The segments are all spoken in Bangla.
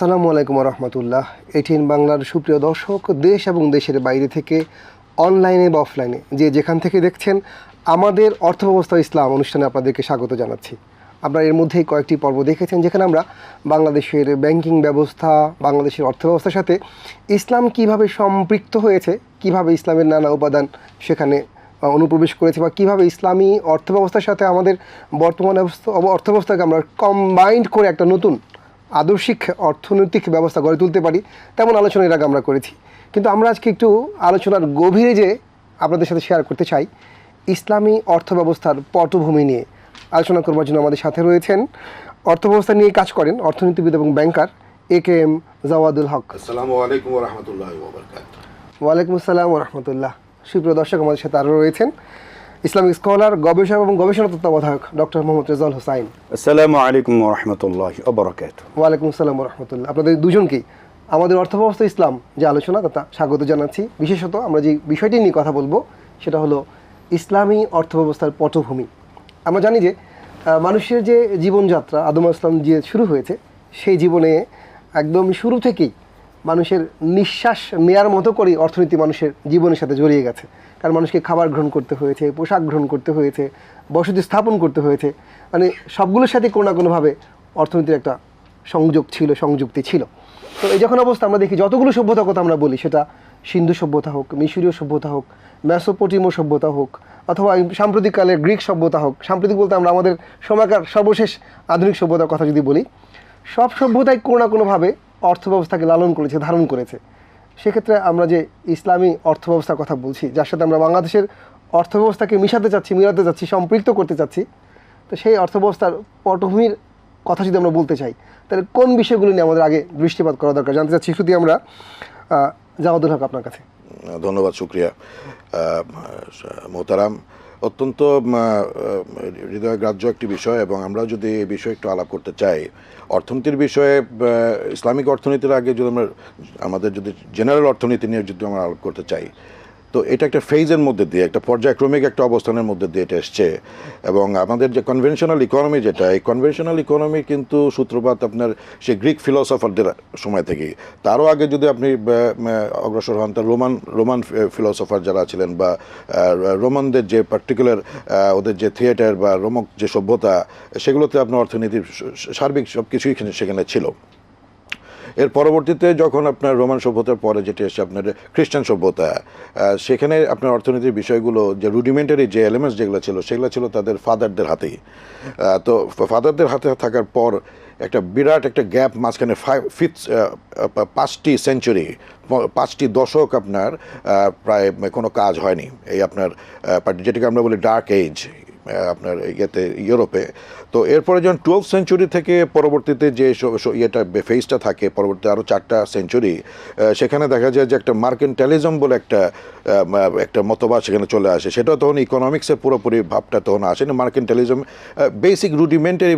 আসসালামু আলাইকুম রহমতুল্লাহ এটিএন বাংলার সুপ্রিয় দর্শক, দেশ এবং দেশের বাইরে থেকে অনলাইনে বা অফলাইনে যে যেখান থেকে দেখছেন আমাদের অর্থব্যবস্থা ইসলাম অনুষ্ঠানে আপনাদেরকে স্বাগত জানাচ্ছি। আপনারা এর মধ্যেই কয়েকটি পর্ব দেখেছেন, যেখানে আমরা বাংলাদেশের ব্যাংকিং ব্যবস্থা, বাংলাদেশের অর্থব্যবস্থার সাথে ইসলাম কীভাবে সম্পৃক্ত হয়েছে, কীভাবে ইসলামের নানা উপাদান সেখানে অনুপ্রবেশ করেছে বা কীভাবে ইসলামী অর্থব্যবস্থার সাথে আমাদের বর্তমান অর্থব্যবস্থাকে আমরা কম্বাইন্ড করে একটা নতুন আদর্শিক অর্থনৈতিক ব্যবস্থা গড়ে তুলতে পারি তেমন আলোচনা এর আগে আমরা করেছি। কিন্তু আমরা আজকে একটু আলোচনার গভীরে যে আপনাদের সাথে শেয়ার করতে চাই ইসলামী অর্থব্যবস্থার পটভূমি নিয়ে আলোচনা করবার জন্য আমাদের সাথে রয়েছেন। অর্থব্যবস্থা নিয়ে কাজ করেন অর্থনীতিবিদ এবং ব্যাংকার এ কে এম জাওয়াদুল হক। আসসালামু আলাইকুম রহমতুল্লাহ ওবরকাত ওয়ালাইকুম আসসালাম রহমতুল্লাহ। সুপ্রিয় দর্শক আমাদের সাথে আরও রয়েছেন। ইসলামিক স্কলার গবেষক এবং গবেষণা তত্ত্বাবধায়ক ডক্টর মোহাম্মদ রেজাল হোসাইন। আসসালামু আলাইকুম রহমতুল্লাহ অবরাকাত ওয়ালাইকুম আসসালাম রহমতুল্লাহ আপনাদের দুজনকেই আমাদের অর্থব্যবস্থা ইসলাম যে আলোচনা তা স্বাগত জানাচ্ছি। বিশেষত আমরা যে বিষয়টি নিয়ে কথা বলব সেটা হলো ইসলামী অর্থব্যবস্থার পটভূমি। আমরা জানি যে মানুষের যে জীবনযাত্রা আদম ইসলাম যে শুরু হয়েছে সেই জীবনে একদম শুরু থেকেই মানুষের নিঃশ্বাস নেয়ার মতো করেই অর্থনীতি মানুষের জীবনের সাথে জড়িয়ে গেছে। কারণ মানুষকে খাবার গ্রহণ করতে হয়েছে, পোশাক গ্রহণ করতে হয়েছে, বসতি স্থাপন করতে হয়েছে। মানে সবগুলোর সাথে কোনো না কোনোভাবে অর্থনীতির একটা সংযোগ ছিল, সংযুক্তি ছিল। তো এই যখন অবস্থা আমরা দেখি, যতগুলো সভ্যতার কথা আমরা বলি, সেটা সিন্ধু সভ্যতা হোক, মিশরীয় সভ্যতা হোক মেসোপটিমো সভ্যতা হোক, অথবা সাম্প্রতিককালের গ্রিক সভ্যতা হোক, সাম্প্রতিক বলতে আমরা আমাদের সময়কার সর্বশেষ আধুনিক সভ্যতার কথা যদি বলি, সব সভ্যতাই কোনো না কোনোভাবে অর্থব্যবস্থাকে লালন করেছে, ধারণ করেছে। সেক্ষেত্রে আমরা যে ইসলামী অর্থব্যবস্থার কথা বলছি, যার সাথে আমরা বাংলাদেশের অর্থব্যবস্থাকে মিশাতে চাচ্ছি, মিলাতে চাচ্ছি, সম্পৃক্ত করতে চাচ্ছি, তো সেই অর্থব্যবস্থার পটভূমির কথা যদি আমরা বলতে চাই, তাহলে কোন বিষয়গুলো নিয়ে আমাদের আগে দৃষ্টিপাত করা দরকার? জানতে চাচ্ছি শুধু আমরা জাহাদুল হক আপনার কাছে। ধন্যবাদ, শুক্রিয়া। মোহতারাম অত্যন্ত হৃদয়গ্রাহ্য একটি বিষয় এবং আমরা যদি এই বিষয়ে একটু আলাপ করতে চাই, অর্থনীতির বিষয়ে ইসলামিক অর্থনীতির আগে যদি আমরা, আমাদের যদি জেনারেল অর্থনীতি নিয়ে যদি আমরা আলাপ করতে চাই তো এটা একটা ফেজের মধ্যে দিয়ে, একটা পর্যায়ক্রমিক একটা অবস্থানের মধ্যে দিয়ে এটা এসছে। এবং আমাদের যে কনভেনশনাল ইকোনমি যেটা, এই কনভেনশনাল ইকোনমি কিন্তু সূত্রপাত আপনার সেই গ্রিক ফিলোসফারদের সময় থেকেই। তারও আগে যদি আপনি অগ্রসর হন তা রোমান রোমান ফিলোসফার যারা ছিলেন বা রোমানদের যে পার্টিকুলার ওদের যে থিয়েটার বা রোমক যে সভ্যতা, সেগুলোতে আপনার অর্থনীতির সার্বিক সব কিছুই সেখানে ছিল। এর পরবর্তীতে যখন আপনার রোমান সভ্যতার পরে যেটা এসে আপনার খ্রিস্টান সভ্যতা সেখানে আপনার অর্থনীতির বিষয়গুলো, যে রুডিমেন্টারি যে এলিমেন্টস যেগুলো ছিল, সেগুলো ছিল তাদের ফাদারদের হাতেই। তো ফাদারদের হাতে থাকার পর একটা বিরাট একটা গ্যাপ মাঝখানে ফাইভ পাঁচটি সেঞ্চুরি পাঁচটি দশক আপনার প্রায় কোনো কাজ হয়নি। এই আপনার যেটাকে আমরা বলি ডার্ক এজ আপনার ইয়েতে ইউরোপে। তো এরপরে যখন টুয়েলভ সেঞ্চুরি থেকে পরবর্তীতে যে ইয়েটা ফেজটা থাকে পরবর্তী আরও চারটা সেঞ্চুরি সেখানে দেখা যায় যে একটা মার্কেন্টালিজম বলে একটা একটা মতবাদ সেখানে চলে আসে। সেটা তখন ইকোনমিক্সের পুরোপুরি ভাবটা তখন আসে না mercantilism basic rudimentary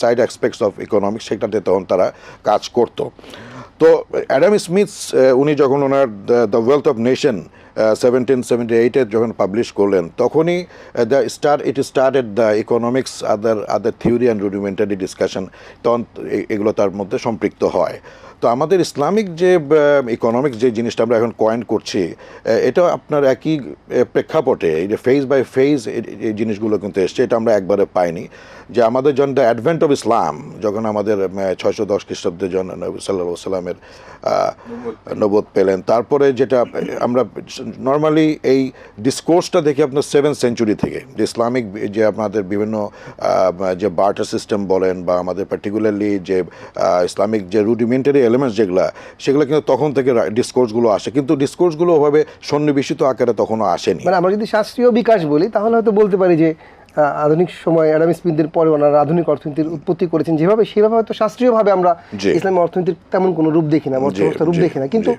side aspects of economics সেটাতে তখন তারা কাজ করতো। তো অ্যাডাম স্মিথ উনি যখন ওনার the wealth of nation seventeen seventy এইটে যখন পাবলিশ করলেন, তখনই the star it started the economics other other theory and rudimentary discussion তখন এগুলো তার মধ্যে সম্পৃক্ত হয়। তো আমাদের ইসলামিক যে ইকোনমিক্স যে জিনিসটা আমরা এখন কয়েন করছি এটা আপনার একই প্রেক্ষাপটে, এই যে ফেজ বাই ফেজ এই জিনিসগুলো কিন্তু এসছে, এটা আমরা একবারে পাইনি। যে আমাদের যখন দ্য অ্যাডভেন্ট অফ ইসলাম, যখন আমাদের ছয়শো দশ খ্রিস্টাব্দে জন নবী সাল্লাহ সাল্লামের নবদ পেলেন। তারপরে যেটা, আমরা নর্মালি এই ডিসকোর্সটা দেখি আপনার সেভেন সেঞ্চুরি থেকে, যে ইসলামিক, যে আপনাদের বিভিন্ন যে বার্টার সিস্টেম বলেন বা আমাদের পার্টিকুলারলি যে ইসলামিক যে রুডিমেন্টারি এলিমেন্টস যেগুলো, সেগুলো কিন্তু তখন থেকে ডিসকোর্সগুলো আসে। কিন্তু ডিসকোর্সগুলো ওভাবে সন্নিবেশিত আকারে তখনও আসেনি। মানে আমরা যদি শাস্ত্রীয় বিকাশ বলি, তাহলে হয়তো বলতে পারি যে আধুনিক সময় অ্যাডাম স্মিথদের পরে ওনারা আধুনিক অর্থনীতির উৎপত্তি করেছেন। যেভাবে সেভাবে হয়তো শাস্ত্রীয়ভাবে আমরা। ইসলামী অর্থনীতির তেমন কোনো রূপ দেখি না অর্থব্যবস্থার রূপ দেখি না। কিন্তু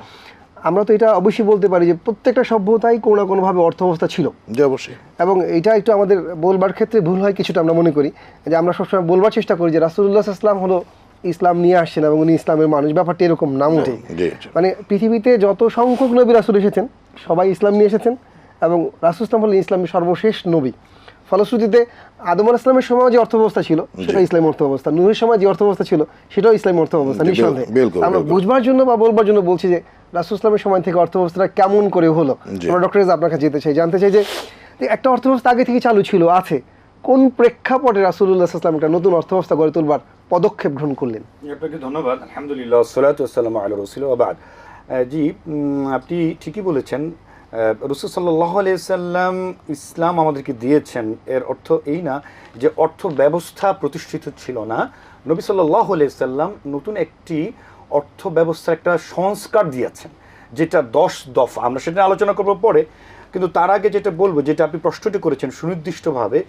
আমরা তো এটা অবশ্যই বলতে পারি যে প্রত্যেকটা সভ্যতাই কোনো না কোনোভাবে অর্থব্যবস্থা ছিল। অবশ্যই। এবং এটা একটু আমাদের বলবার ক্ষেত্রে ভুল হয় কিছুটা আমরা মনে করি। যে আমরা সবসময় বলবার চেষ্টা করি যে রাসুল্লাহ ইসলাম হলো ইসলাম নিয়ে আসছেন এবং উনি ইসলামের মানুষ। ব্যাপারটা এরকম নাম ওঠে জি। মানে পৃথিবীতে যত সংখ্যক নবী রাসুল এসেছেন সবাই ইসলাম নিয়ে এসেছেন এবং রাসুল ইসলাম হলেন ইসলামের সর্বশেষ নবী। ফলশ্রুতিতে আদম আল ইসলামের সময় যে অর্থ ব্যবস্থা ছিল সেটা ইসলাম অর্থ ব্যবস্থা নুহের সময় যে অর্থ ব্যবস্থা ছিল সেটাও ইসলামী অর্থ ব্যবস্থা নিঃসন্দেহে। আমরা বুঝবার জন্য বা বলবার জন্য বলছি যে রাসুল ইসলামের সময় থেকে অর্থ ব্যবস্থাটা কেমন করে হলো? আমরা ডক্টর আপনার কাছে যেতে চাই জানতে চাই যে একটা অর্থ ব্যবস্থা আগে থেকে চালু ছিল আছে। কোন প্রেক্ষাপটে রাসুল্লাহ ইসলাম একটা নতুন অর্থ ব্যবস্থা গড়ে তুলবার পদক্ষেপ গ্রহণ করলেন? আপনাকে ধন্যবাদ। আলহামদুলিল্লাহ সালাতাম আল রসুল আবাদ জি উম, আপনি ঠিকই বলেছেন রসুল সাল্লাহ সাল্লাম ইসলাম আমাদেরকে দিয়েছেন। এর অর্থ এই না যে অর্থ ব্যবস্থা প্রতিষ্ঠিত ছিল না। নবী সাল্লাহ সাল্লাম নতুন একটি অর্থ ব্যবস্থার একটা সংস্কার দিয়েছেন, যেটা দশ দফা। আমরা সেটা আলোচনা করব পরে, কিন্তু তার আগে যেটা বলব, যেটা আপনি প্রশ্নটি করেছেন সুনির্দিষ্টভাবে,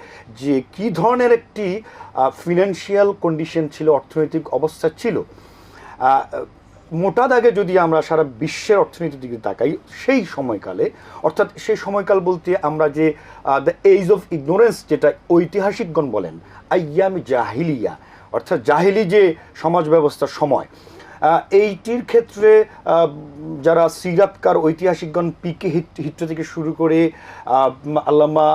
যে কি ধরনের একটি ফিনান্সিয়াল কন্ডিশন ছিল, অর্থনৈতিক অবস্থা ছিল? মোটা দাগে যদি আমরা সারা বিশ্বের অর্থনীতির দিকে তাকাই, সেই সময়কালে, অর্থাৎ সেই সময়কাল বলতে আমরা যে দ্য এজ অফ ইগনোরেন্স যেটা ঐতিহাসিকগণ বলেন, আইয়াম জাহিলিয়া, অর্থাৎ জাহিলি যে সমাজ ব্যবস্থার সময় এইটির ক্ষেত্রে যারা সিরাতকার ঐতিহাসিকগণ পিকে হিট থেকে শুরু করে আল্লামা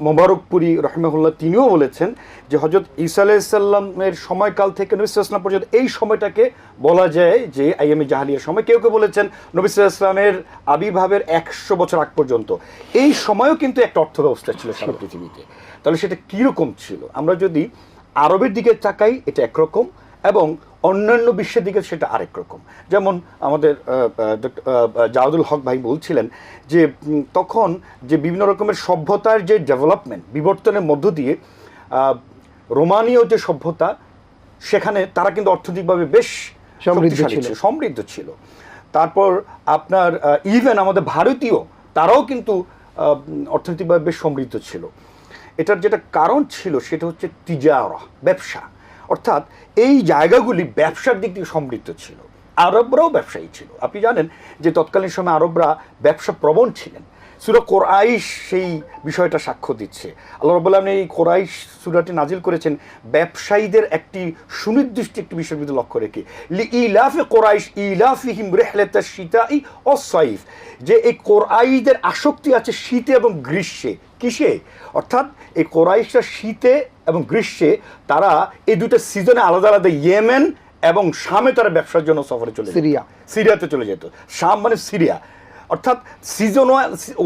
মোবারকপুরি রহমাহুল্লাহ তিনিও বলেছেন যে হজরত ঈসা আলাইসাল্লামের সময়কাল থেকে নবী সাল্লাল্লাহু পর্যন্ত এই সময়টাকে বলা যায় যে আইএমএ জাহালিয়ার সময়। কেউ কেউ বলেছেন নবী ইসলামের আবির্ভাবের একশো বছর আগ পর্যন্ত। এই সময়ও কিন্তু একটা অর্থ ব্যবস্থা ছিল সারা পৃথিবীতে। তাহলে সেটা কীরকম ছিল? আমরা যদি আরবের দিকে তাকাই এটা একরকম এবং অন্যান্য বিশ্বের দিকে সেটা আরেক রকম। যেমন আমাদের জাওয়াদুল হক ভাই বলছিলেন যে তখন যে বিভিন্ন রকমের সভ্যতার যে ডেভেলপমেন্ট বিবর্তনের মধ্য দিয়ে রোমানীয় যে সভ্যতা সেখানে তারা কিন্তু অর্থনৈতিকভাবে বেশ সমৃদ্ধ ছিল। ছিল সমৃদ্ধ ছিল। তারপর আপনার ইভেন আমাদের ভারতীয় তারাও কিন্তু অর্থনৈতিকভাবে বেশ সমৃদ্ধ ছিল। এটার যেটা কারণ ছিল সেটা হচ্ছে তিজারা ব্যবসা। অর্থাৎ এই জায়গাগুলি ব্যবসার দিক থেকে সমৃদ্ধ ছিল। আরবরাও ব্যবসায়ী ছিল। আপনি জানেন যে তৎকালীন সময় আরবরা ব্যবসা প্রবণ ছিলেন। সুরা কোরআইশ সেই বিষয়টা সাক্ষ্য দিচ্ছে। আল্লাহ রব্বুল এই কোরআইশ সুরাটি নাজিল করেছেন ব্যবসায়ীদের একটি সুনির্দিষ্ট একটি বিষয়ের বিরুদ্ধে লক্ষ্য রেখে। লি ইলাফে কোরআইশ ইলাফিহিম রেহলেতা সীতাই অসাইফ যে এই কোরআইদের আসক্তি আছে শীতে এবং গ্রীষ্মে। কিসে? অর্থাৎ এই কোরাইশরা শীতে এবং গ্রীষ্মে তারা এই দুটো সিজনে আলাদা আলাদা ইয়েমেন এবং শামে তারা ব্যবসার জন্য সফরে চলে সিরিয়া। সিরিয়াতে চলে যেত। শাম মানে সিরিয়া। অর্থাৎ সিজন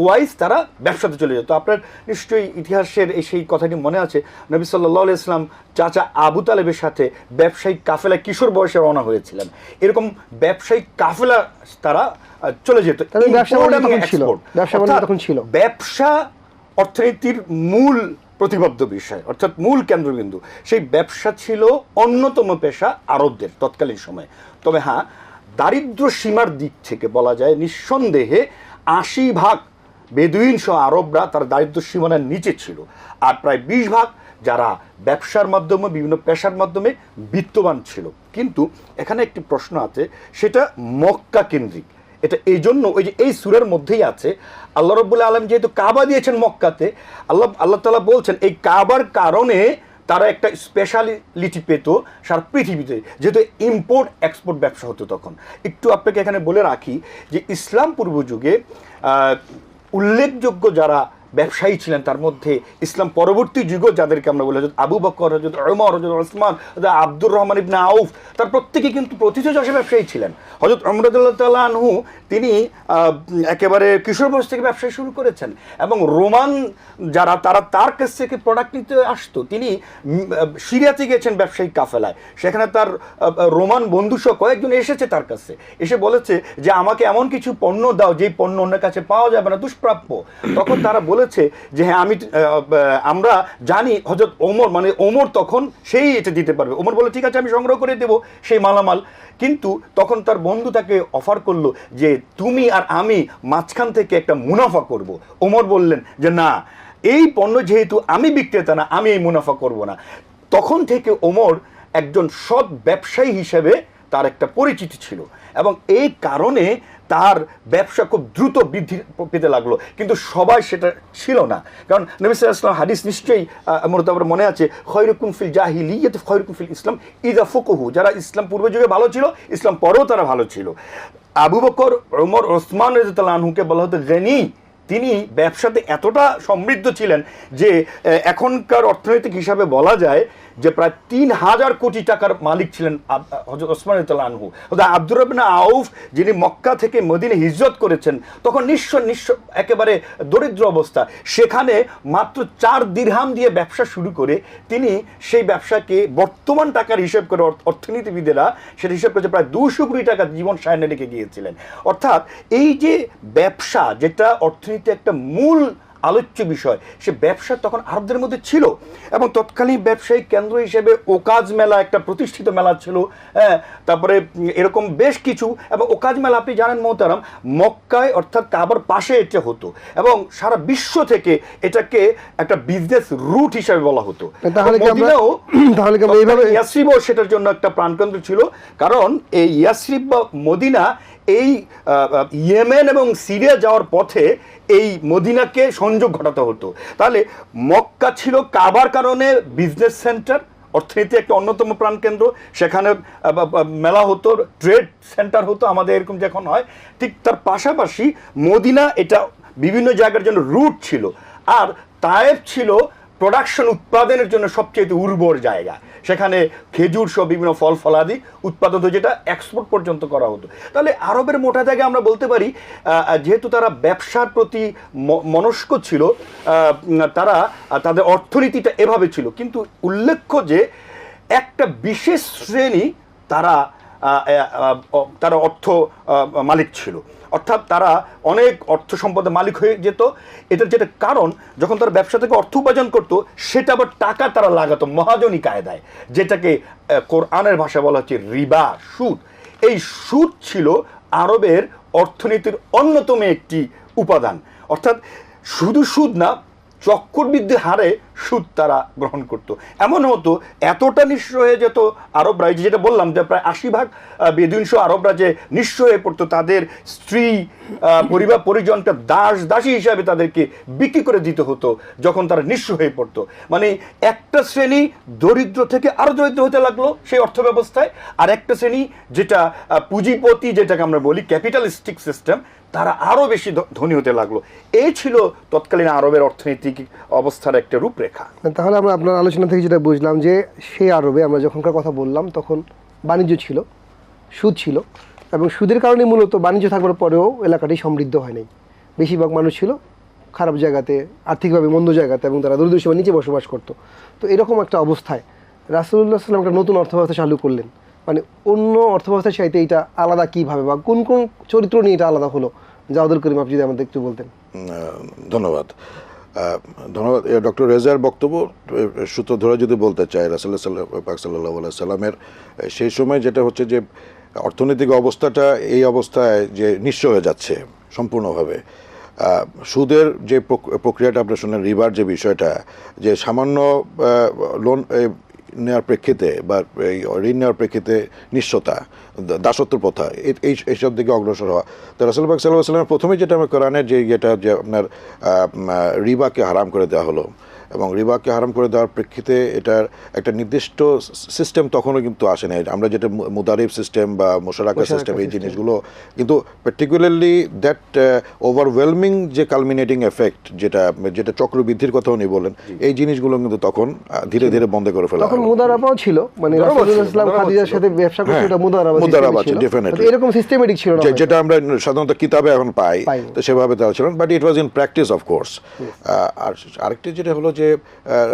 ওয়াইজ তারা ব্যবসাতে চলে যেত। আপনার নিশ্চয়ই ইতিহাসের এই সেই কথাটি মনে আছে নবী সাল্লাহ ইসলাম চাচা আবু তালেবের সাথে ব্যবসায়িক কাফেলা কিশোর বয়সে রওনা হয়েছিলেন। এরকম ব্যবসায়িক কাফেলা তারা চলে যেত। ব্যবসা তখন ছিল। ব্যবসা অর্থনীতির মূল প্রতিবদ্ধ বিষয়, অর্থাৎ মূল কেন্দ্রবিন্দু। সেই ব্যবসা ছিল অন্যতম পেশা আরবদের তৎকালীন সময়ে। তবে হ্যাঁ দারিদ্র সীমার দিক থেকে বলা যায়, নিঃসন্দেহে আশি ভাগ বেদুইন সহ আরবরা তার দারিদ্র সীমানার নিচে ছিল। আর প্রায় বিশ ভাগ যারা ব্যবসার মাধ্যমে, বিভিন্ন পেশার মাধ্যমে বিত্তবান ছিল। কিন্তু এখানে একটি প্রশ্ন আছে, সেটা মক্কা কেন্দ্রিক। এটা এই জন্য ওই যে এই সুরের মধ্যেই আছে, আল্লাহ রব্বুল্লাহ আলম যেহেতু কাবা দিয়েছেন মক্কাতে, আল্লাহ আল্লাহ তালা বলছেন, এই কাবার কারণে তারা একটা স্পেশালিটি পেত সারা পৃথিবীতে। যেহেতু ইম্পোর্ট এক্সপোর্ট ব্যবসা হতো তখন। একটু আপনাকে এখানে বলে রাখি যে ইসলাম পূর্ব যুগে উল্লেখযোগ্য যারা ব্যবসায়ী ছিলেন, তার মধ্যে ইসলাম পরবর্তী যুগও যাদেরকে আমরা বলি হজরত আবু বকর হজরত ওমর হজরত ওসমান হজরত আব্দুর রহমান ইবনা আউফ, তার প্রত্যেকে কিন্তু প্রথিত চাষে ব্যবসায়ী ছিলেন। হজরত অমরদুল্লাহ তাল্লাহ আনহু, তিনি একেবারে কিশোর বয়স থেকে ব্যবসা শুরু করেছেন এবং রোমান যারা, তারা তার কাছ থেকে প্রোডাক্ট নিতে আসতো। তিনি সিরিয়াতে গেছেন ব্যবসায়িক কাফেলায়। সেখানে তার রোমান বন্ধুসহ কয়েকজন এসেছে তার কাছে। এসে বলেছে যে, আমাকে এমন কিছু পণ্য দাও, যেই পণ্য অন্যের কাছে পাওয়া যাবে না, দুষ্প্রাপ্য। তখন তারা বলেছে যে হ্যাঁ আমি আমরা জানি হজরত ওমর মানে ওমর তখন সেই এটা দিতে পারবে। ওমর বলে, ঠিক আছে, আমি সংগ্রহ করে দেবো সেই মালামাল। কিন্তু তখন তার বন্ধু তাকে অফার করল যে, তুমি আর আমি মাঝখান থেকে একটা মুনাফা করব। ওমর বললেন যে, না, এই পণ্য যেহেতু আমি বিক্রেতা না, আমি এই মুনাফা করব না। তখন থেকে ওমর একজন সৎ ব্যবসায়ী হিসেবে তার একটা পরিচিতি ছিল এবং এই কারণে তার ব্যবসা খুব দ্রুত বৃদ্ধি পেতে লাগল। কিন্তু সবাই সেটা ছিল না। কারণ নবী আলাইহি হাদিস নিশ্চয়ই মূলত আমার মনে আছে খয়রুকুম ফিল জাহিলিয়াত খয়রুকুম ফিল ইসলাম ইদা ফুকহু। যারা ইসলাম পূর্ব যুগে ভালো ছিল, ইসলাম পরেও তারা ভালো ছিল। আবু বকর ওমর ওসমান রাদিয়াল্লাহু আনহুকে বলা হতো গনি, তিনি ব্যবসাতে এতটা সমৃদ্ধ ছিলেন যে এখনকার অর্থনৈতিক হিসাবে বলা যায় যে প্রায় তিন হাজার কোটি টাকার মালিক ছিলেন হযরত ওসমান আনহু। হযরত আব্দুর রবিন আউফ, যিনি মক্কা থেকে মদিনে হিজরত করেছেন, তখন নিঃস্ব নিঃস্ব একেবারে দরিদ্র অবস্থা। সেখানে মাত্র চার দিরহাম দিয়ে ব্যবসা শুরু করে তিনি সেই ব্যবসাকে বর্তমান টাকার হিসেব করে অর্থ- অর্থনীতিবিদেরা সেটা হিসেব করেছে প্রায় দুশো কোটি টাকা জীবন সায়নে রেখে গিয়েছিলেন। অর্থাৎ এই যে ব্যবসা, যেটা অর্থনীতি একটা মূল আলোচ্য বিষয়। সে ব্যবসা তখন আরবদের মধ্যে ছিল এবং তৎকালীন ব্যবসায়িক কেন্দ্র হিসেবে ওকাজ মেলা একটা প্রতিষ্ঠিত মেলা ছিল হ্যাঁ তারপরে এরকম বেশ কিছু এবং ওকাজ মেলা আপনি জানেন মোহতারাম মক্কায় অর্থাৎ কাবার পাশে এটা হতো এবং সারা বিশ্ব থেকে এটাকে একটা বিজনেস রুট হিসাবে বলা হতো। তাহলে তাহলে এইভাবে- ইয়াসরিবও সেটার জন্য একটা প্রাণকেন্দ্র ছিল কারণ এই ইয়াসরিব বা মদিনা এই ইয়েমেন এবং সিরিয়া যাওয়ার পথে এই মদিনাকে সংযোগ ঘটাতে হতো। তাহলে মক্কা ছিল কাবার কারণে বিজনেস সেন্টার অর্থনীতি একটা অন্যতম প্রাণকেন্দ্র। সেখানে মেলা হতো ট্রেড সেন্টার হতো আমাদের এরকম যখন হয়। ঠিক তার পাশাপাশি মদিনা এটা বিভিন্ন জায়গার জন্য রুট ছিল। আর তায়েব ছিল প্রোডাকশন উৎপাদনের জন্য সবচেয়ে উর্বর জায়গা। সেখানে খেজুর সহ বিভিন্ন ফল ফলাদি উৎপাদন হতো, যেটা এক্সপোর্ট পর্যন্ত করা হতো। তাহলে আরবের মোটা জায়গায় আমরা বলতে পারি যেহেতু তারা ব্যবসার প্রতি মনস্ক ছিল তারা তাদের অর্থনীতিটা এভাবে ছিল। কিন্তু উল্লেখ্য যে, একটা বিশেষ শ্রেণি তারা তারা অর্থ মালিক ছিল। অর্থাৎ তারা অনেক অর্থ সম্পদের মালিক হয়ে যেত। এটার যেটা কারণ, যখন তারা ব্যবসা থেকে অর্থ উপার্জন করতো, সেটা আবার টাকা তারা লাগাতো, মহাজনী কায়দায়, যেটাকে কোরআনের ভাষা বলা হচ্ছে রিবা, সুদ। এই সুদ ছিল আরবের অর্থনীতির অন্যতম একটি উপাদান। অর্থাৎ শুধু সুদ না চক্রবৃদ্ধি হারে সুদ তারা গ্রহণ করত। এমন হতো এতটা নিঃস্ব হয়ে যেত আরবরা যেটা বললাম যে প্রায় আশি ভাগ আহ, বেদুইনস আরবরা যে নিঃস্ব হয়ে পড়তো। তাদের স্ত্রী পরিবার পরিজনকে দাস দাসী হিসাবে তাদেরকে বিক্রি করে দিতে হতো যখন তারা নিঃস্ব হয়ে পড়তো। মানে একটা শ্রেণি দরিদ্র থেকে আরও দরিদ্র হতে লাগল সেই অর্থ ব্যবস্থায় আর একটা শ্রেণি যেটা পুঁজিপতি যেটাকে আমরা বলি ক্যাপিটালিস্টিক সিস্টেম তারা আরও বেশি ধনী হতে লাগল। এই ছিল তৎকালীন আরবের অর্থনৈতিক অবস্থার একটা রূপরেখা। তাহলে আমরা আপনার আলোচনা থেকে যেটা বুঝলাম যে সেই আরবে আমরা যখনকার কথা বললাম তখন বাণিজ্য ছিল, সুদ ছিল এবং সুদের কারণে মূলত বাণিজ্য থাকবার পরেও এলাকাটি সমৃদ্ধ হয় নাই বেশিরভাগ মানুষ ছিল খারাপ জায়গাতে, আর্থিকভাবে মন্দ জায়গাতে এবং তারা দরিদ্র সীমার নিচে বসবাস করতো। তো এরকম একটা অবস্থায় রাসুল্লাহ সাল্লাম একটা নতুন অর্থব্যবস্থা চালু করলেন। মানে অন্য অর্থব্যবস্থার চাইতে এটা আলাদা কীভাবে বা কোন কোন চরিত্র নিয়ে এটা আলাদা হলো? জাওদুল করিম, আপনি যদি আমাদের একটু বলতেন। ধন্যবাদ। ধন্যবাদ। ডক্টর রেজার বক্তব্য সূত্র ধরে যদি বলতে চাই রাসুল্লাহ সাল্লাহ সাল্লামের সেই সময় যেটা হচ্ছে যে, অর্থনৈতিক অবস্থাটা এই অবস্থায় যে নিঃস্ব হয়ে যাচ্ছে সম্পূর্ণভাবে। সুদের যে প্রক্রিয়াটা আপনার শুনলেন, রিবার যে বিষয়টা, যে সামান্য লোন নেওয়ার প্রেক্ষিতে বা ঋণ নেওয়ার প্রেক্ষিতে নিঃস্বতা দাসত্ব প্রথা এই, এইসব দিকে অগ্রসর হওয়া। তো রাসুলবাগ সাল্লাহ সাল্লামের প্রথমে যেটা আমার কোরআনের যে যেটা যে আপনার রিবাকে হারাম করে দেওয়া হলো এবং রিবাকে হারাম করে দেওয়ার প্রেক্ষিতে এটার একটা নির্দিষ্ট সিস্টেম তখনও কিন্তু আসে না আমরা যেটা মু- মুদারিব সিস্টেম বা মোশারাকা সিস্টেম এই জিনিসগুলো কিন্তু পার্টিকুলারলি দ্যাট ওভারওয়েলমিং যে কালমিনেটিং এফেক্ট যেটা যেটা চক্রবৃদ্ধির কথা উনি বলেন এই জিনিসগুলো কিন্তু তখন ধীরে ধীরে বন্ধ করে ফেলা তখন মুদারাবাও ছিল মানে ইসলাম খাদিজার সাথে ব্যবসা করছে ওটা মুদারাবা মুদারাবা ছিল। এরকম সিস্টেমেটিক ছিল না যেটা আমরা সাধারণত কিতাবে এখন পাই। তো সেভাবে তারা ছিল but it was in practice of course আর আরেকটি যেটা হলো যে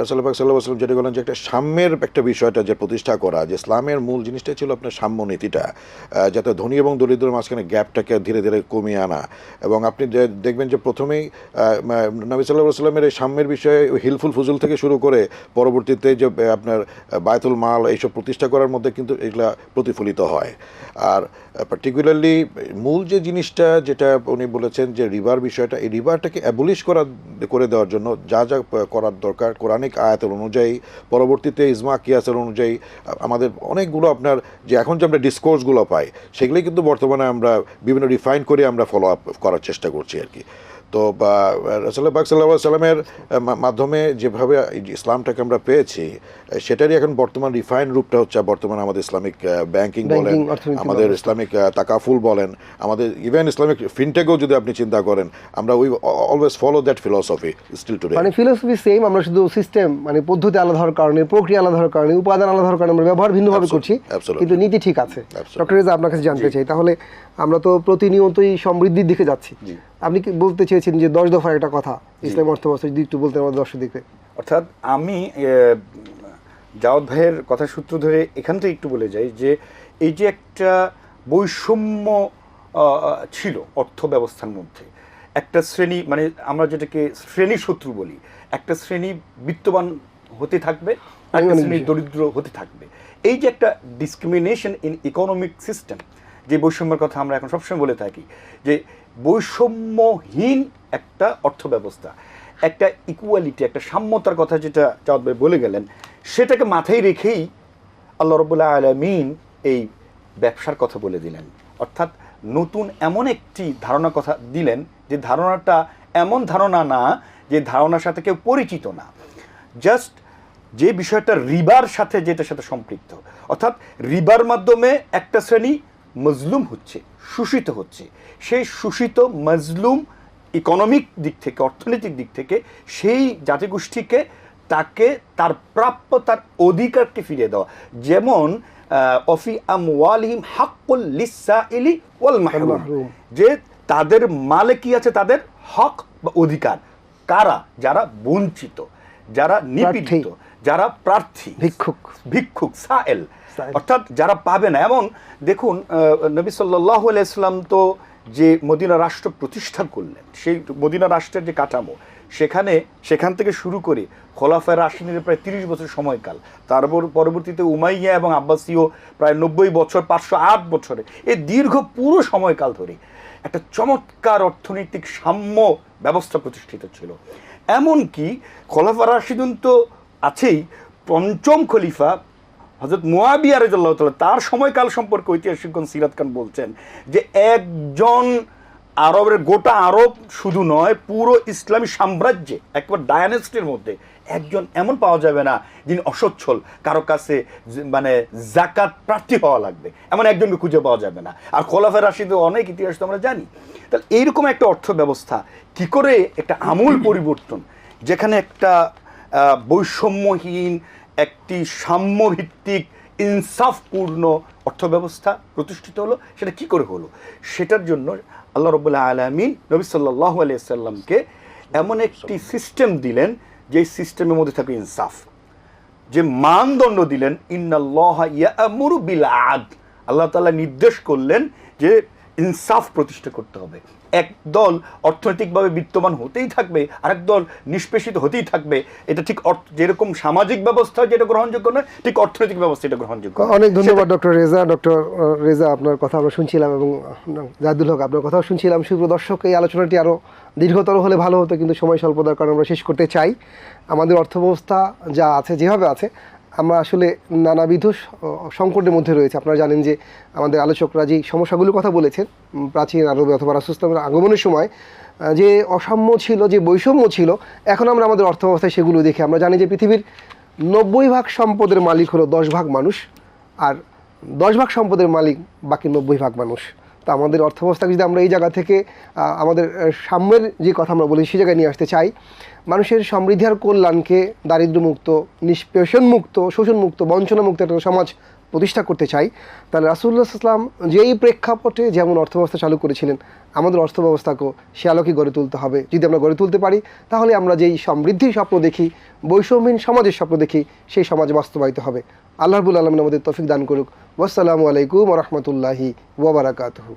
সাল্লাহ সাল্লাহ যেটা বললেন যে একটা সাম্যের একটা বিষয়টা যে প্রতিষ্ঠা করা, যে ইসলামের মূল জিনিসটা ছিল আপনার সাম্য নীতিটা যাতে ধনী এবং দরিদ্র মাঝখানে গ্যাপটাকে ধীরে ধীরে কমিয়ে আনা। এবং আপনি দেখবেন যে প্রথমেই নবী সাল্লাহ সাল্লামের এই সাম্যের বিষয়ে হিলফুল ফুজুল থেকে শুরু করে পরবর্তীতে যে আপনার বায়তুল মাল এইসব প্রতিষ্ঠা করার মধ্যে কিন্তু এগুলা প্রতিফলিত হয়। আর পার্টিকুলারলি মূল যে জিনিসটা যেটা উনি বলেছেন যে রিভার বিষয়টা, এই রিভারটাকে অ্যাবলিশ করা, করে দেওয়ার জন্য যা যা করার দরকার কোরআনিক আয়াতের অনুযায়ী, পরবর্তীতে ইজমা কিয়াসের অনুযায়ী। আমাদের অনেকগুলো আপনার যে এখন যে আমরা ডিসকোর্সগুলো পাই, সেগুলোই কিন্তু বর্তমানে আমরা বিভিন্ন রিফাইন করে আমরা ফলো আপ করার চেষ্টা করছি আর কি। তো বা রসুল্লাহ সাল্লাহ সাল্লামের মাধ্যমে যেভাবে ইসলামটাকে আমরা পেয়েছি সেটারই এখন বর্তমান রিফাইন রূপটা হচ্ছে বর্তমান আমাদের ইসলামিক ব্যাংকিং বলেন আমাদের ইসলামিক তাকাফুল বলেন আমাদের ইভেন ইসলামিক ফিনটেকও যদি আপনি চিন্তা করেন আমরা we always follow that philosophy still today মানে ফিলোসফি সেম আমরা শুধু সিস্টেম মানে পদ্ধতি আলাদা হওয়ার কারণে প্রক্রিয়া আলাদা হওয়ার কারণে উপাদান আলাদা হওয়ার কারণে আমরা ব্যবহার ভিন্নভাবে করছি কিন্তু নীতি ঠিক আছে। ডক্টর রেজা আপনার কাছে জানতে চাই তাহলে আমরা তো প্রতিনিয়তই সমৃদ্ধির দিকে যাচ্ছি। আপনি কি বলতে চেয়েছেন যে দশ দফার একটা কথা? ইসলাম অর্থ ব্যবস্থা যদি একটু বলতেন আমাদের দর্শক দিকে। অর্থাৎ আমি জাওয়াদ ভাইয়ের কথা সূত্র ধরে এখান থেকে একটু বলে যাই যে এই যে একটা বৈষম্য ছিল অর্থ ব্যবস্থার মধ্যে একটা শ্রেণি মানে আমরা যেটাকে শ্রেণি শত্রু বলি একটা শ্রেণি বিত্তবান হতে থাকবে একটা শ্রেণি দরিদ্র হতে থাকবে। এই যে একটা ডিসক্রিমিনেশন ইন ইকোনমিক সিস্টেম যে বৈষম্যের কথা আমরা এখন সবসময় বলে থাকি, যে বৈষম্যহীন একটা অর্থ ব্যবস্থা একটা ইকুয়ালিটি একটা সাম্যতার কথা যেটা চাঁদ ভাই বলে গেলেন, সেটাকে মাথায় রেখেই আল্লাহ রবুল্লাহ আলমিন এই ব্যবসার কথা বলে দিলেন। অর্থাৎ নতুন এমন একটি ধারণা কথা দিলেন, যে ধারণাটা এমন ধারণা না, যে ধারণার সাথে কেউ পরিচিত না। জাস্ট যে বিষয়টা রিবার সাথে, যেটার সাথে সম্পৃক্ত। অর্থাৎ রিবার মাধ্যমে একটা শ্রেণি মজলুম হচ্ছে শোষিত হচ্ছে। সেই শোষিত মজলুম ইকোনমিক দিক থেকে অর্থনৈতিক দিক থেকে সেই জাতিগোষ্ঠীকে তাকে তার প্রাপ্য তার অধিকারকে ফিরিয়ে দেওয়া। যেমন অফি আম ওয়ালিম হাক্কুল লিসা ইলি ওয়াল মাহরুম। যে তাদের মালে কি আছে? তাদের হক বা অধিকার। কারা? যারা বঞ্চিত যারা নিপীড়িত। যারা প্রার্থী ভিক্ষুক। ভিক্ষুক সায়েল সায়েল। অর্থাৎ যারা পাবে না। এবং দেখুন নবী সাল্লাহ আলাইসলাম তো যে মদিনা রাষ্ট্র প্রতিষ্ঠা করলেন সেই মদিনা রাষ্ট্রের যে কাঠামো সেখানে সেখান থেকে শুরু করে খোলাফায় রাশিনের প্রায় তিরিশ বছর সময়কাল তারপর পরবর্তীতে উমাইয়া এবং আব্বাসীয় প্রায় নব্বই বছর পাঁচশো আট বছরে এই দীর্ঘ পুরো সময়কাল ধরে একটা চমৎকার অর্থনৈতিক সাম্য ব্যবস্থা প্রতিষ্ঠিত ছিল। এমনকি খোলাফা রাশিদুন তো আছেই পঞ্চম খলিফা হজরত মুয়াবিয়া রাদিয়াল্লাহু তাআলা, তার সময়কাল সম্পর্কে ঐতিহাসিকগণ সিরাত খান বলছেন যে একজন আরবের, গোটা আরব শুধু নয়, পুরো ইসলামী সাম্রাজ্যে, একবার ডায়ানেস্টির মধ্যে, একজন এমন পাওয়া যাবে না যিনি অসচ্ছল, কারও কাছে মানে জাকাত প্রার্থী হওয়া লাগবে, এমন একজনকে খুঁজে পাওয়া যাবে না। আর খোলাফের রাশিদে অনেক ইতিহাস তো আমরা জানি। তাহলে এইরকম একটা অর্থ ব্যবস্থা কি করে একটা আমূল পরিবর্তন, যেখানে একটা বৈষম্যহীন একটি সাম্যভিত্তিক, ইনসাফপূর্ণ অর্থব্যবস্থা প্রতিষ্ঠিত হলো। সেটা কি করে হলো? সেটার জন্য আল্লাহ রবুল্লাহ আলমিন নবী সাল্লাহ আলিয়াল্লামকে এমন একটি সিস্টেম দিলেন যে সিস্টেমের মধ্যে থাকবে ইনসাফ। যে মানদণ্ড দিলেন, ইন্নাল্লাহ ইয়ামুরু বিল আদ আল্লাহ তালা নির্দেশ করলেন যে ইনসাফ প্রতিষ্ঠা করতে হবে। এক দল অর্থনৈতিকভাবে বিত্তমান হতেই থাকবে আরেক দল নিষ্পেষিত হতেই থাকবে। এটা ঠিক যেরকম সামাজিক ব্যবস্থা যেটা গ্রহণযোগ্য নয় ঠিক অর্থনৈতিক ব্যবস্থা এটা গ্রহণযোগ্য অনেক ধন্যবাদ ডক্টর রেজা। ডক্টর রেজা আপনার কথা আমরা শুনছিলাম এবং জাহিদুল হক আপনার কথাও শুনছিলাম। সুপ্র দর্শক এই আলোচনাটি আরও দীর্ঘতর হলে ভালো হতো কিন্তু সময় স্বল্পতার কারণে আমরা শেষ করতে চাই। আমাদের অর্থব্যবস্থা যা আছে যেভাবে আছে আমরা আসলে নানাবিধ সংকটের মধ্যে রয়েছে। আপনারা জানেন যে আমাদের আলোচকরা যে সমস্যাগুলোর কথা বলেছেন প্রাচীন আরবে অথবা রাসুস্তামের আগমনের সময় যে অসাম্য ছিল, যে বৈষম্য ছিল, এখন আমরা আমাদের অর্থ অর্থব্যবস্থায় সেগুলো দেখি আমরা জানি যে পৃথিবীর নব্বই ভাগ সম্পদের মালিক হলো দশ ভাগ মানুষ, আর দশ ভাগ সম্পদের মালিক বাকি নব্বই ভাগ মানুষ। তো আমাদের অর্থব্যবস্থাকে যদি আমরা এই জায়গা থেকে আমাদের সাম্যের যে কথা আমরা বলি সেই জায়গায় নিয়ে আসতে চাই, মানুষের সমৃদ্ধি আর কল্যাণকে দারিদ্র্যমুক্ত, নিষ্পেষণমুক্ত, শোষণমুক্ত, বঞ্চনামুক্ত একটা সমাজ প্রতিষ্ঠা করতে চাই, তাহলে রাসুল্লাহ ইসলাম যেই প্রেক্ষাপটে যেমন অর্থব্যবস্থা চালু করেছিলেন, আমাদের অর্থব্যবস্থাকেও সে আলোকে গড়ে তুলতে হবে। যদি আমরা গড়ে তুলতে পারি, তাহলে আমরা যেই সমৃদ্ধির স্বপ্ন দেখি, বৈষম্যহীন সমাজের স্বপ্ন দেখি, সেই সমাজ বাস্তবায়িত হবে। আল্লাহবুল আলমিন আমাদের তফিক দান করুক। ওয়াসালামু আলাইকুম রহমতুল্লাহি ওবরাকাতহু